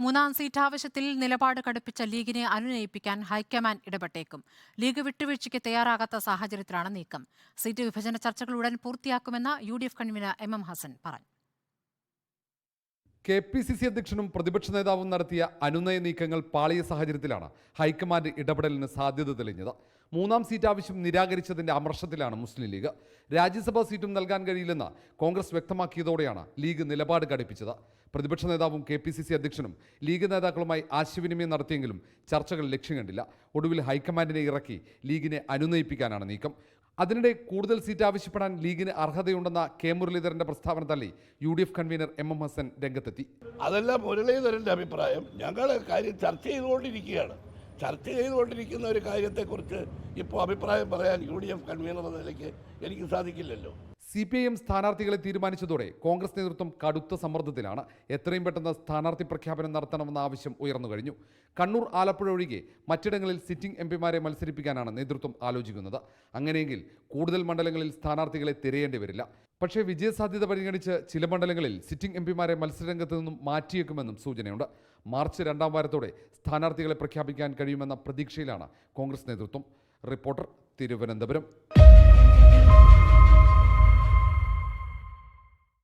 മൂന്നാം സീറ്റ് ആവശ്യത്തിൽ നിലപാട് കടുപ്പിച്ച ലീഗിനെ അനുനയിപ്പിക്കാൻ ഹൈക്കമാൻഡ് ഇടപെട്ടേക്കും. ലീഗ് വിട്ടുവീഴ്ചയ്ക്ക് തയ്യാറാകാത്ത സാഹചര്യത്തിലാണ് നീക്കം. സീറ്റ് വിഭജന ചർച്ചകൾ ഉടൻ പൂർത്തിയാക്കുമെന്ന് U D F convener M M Hassan പറഞ്ഞു. കെ പി സി സി അധ്യക്ഷനും പ്രതിപക്ഷ നേതാവും നടത്തിയ അനുനയ നീക്കങ്ങൾ പാളിയ സാഹചര്യത്തിലാണ് ഹൈക്കമാൻഡ് ഇടപെടലിന് സാധ്യത തെളിഞ്ഞത്. മൂന്നാം സീറ്റ് ആവശ്യം നിരാകരിച്ചതിന്റെ അമർഷത്തിലാണ് മുസ്ലിം ലീഗ്. രാജ്യസഭാ സീറ്റും നൽകാൻ കഴിയില്ലെന്ന് കോൺഗ്രസ് വ്യക്തമാക്കിയതോടെയാണ് ലീഗ് നിലപാട് ഘടിപ്പിച്ചത്. പ്രതിപക്ഷ നേതാവും കെ പി സി സി അധ്യക്ഷനും ലീഗ് നേതാക്കളുമായി ആശയവിനിമയം നടത്തിയെങ്കിലും ചർച്ചകൾ ലക്ഷ്യം കണ്ടില്ല. ഒടുവിൽ ഹൈക്കമാൻഡിനെ ഇറക്കി ലീഗിനെ അനുനയിപ്പിക്കാനാണ് നീക്കം. അതിനിടെ കൂടുതൽ സീറ്റ് ആവശ്യപ്പെടാൻ ലീഗിന് അർഹതയുണ്ടെന്ന കെ മുരളീധരന്റെ പ്രസ്താവന തള്ളി U D F convener M M Hassan രംഗത്തെത്തി. അതല്ല മുരളീധരന്റെ അഭിപ്രായം. ഞങ്ങൾ കാര്യം ചർച്ച ചെയ്തുകൊണ്ടിരിക്കുകയാണ്. ചർച്ച ചെയ്തുകൊണ്ടിരിക്കുന്ന ഒരു കാര്യത്തെക്കുറിച്ച് ഇപ്പോൾ അഭിപ്രായം പറയാൻ യു ഡി എഫ് കൺവീനർ എന്ന നിലയ്ക്ക് എനിക്ക് സാധിക്കില്ലല്ലോ. സി പി ഐ എം സ്ഥാനാർത്ഥികളെ തീരുമാനിച്ചതോടെ കോൺഗ്രസ് നേതൃത്വം കടുത്ത സമ്മർദ്ദത്തിലാണ്. എത്രയും പെട്ടെന്ന് സ്ഥാനാർത്ഥി പ്രഖ്യാപനം നടത്തണമെന്ന ആവശ്യം ഉയർന്നു കഴിഞ്ഞു. കണ്ണൂർ ആലപ്പുഴ ഒഴികെ മറ്റിടങ്ങളിൽ സിറ്റിംഗ് എം പിമാരെ മത്സരിപ്പിക്കാനാണ് നേതൃത്വം ആലോചിക്കുന്നത്. അങ്ങനെയെങ്കിൽ കൂടുതൽ മണ്ഡലങ്ങളിൽ സ്ഥാനാർത്ഥികളെ തിരയേണ്ടി വരില്ല. പക്ഷേ വിജയസാധ്യത പരിഗണിച്ച് ചില മണ്ഡലങ്ങളിൽ സിറ്റിംഗ് എം പിമാരെ മത്സരരംഗത്ത് നിന്നും മാറ്റിയേക്കുമെന്നും സൂചനയുണ്ട്. മാർച്ച് രണ്ടാം വാരത്തോടെ സ്ഥാനാർത്ഥികളെ പ്രഖ്യാപിക്കാൻ കഴിയുമെന്ന പ്രതീക്ഷയിലാണ് കോൺഗ്രസ് നേതൃത്വം. റിപ്പോർട്ടർ തിരുവനന്തപുരം.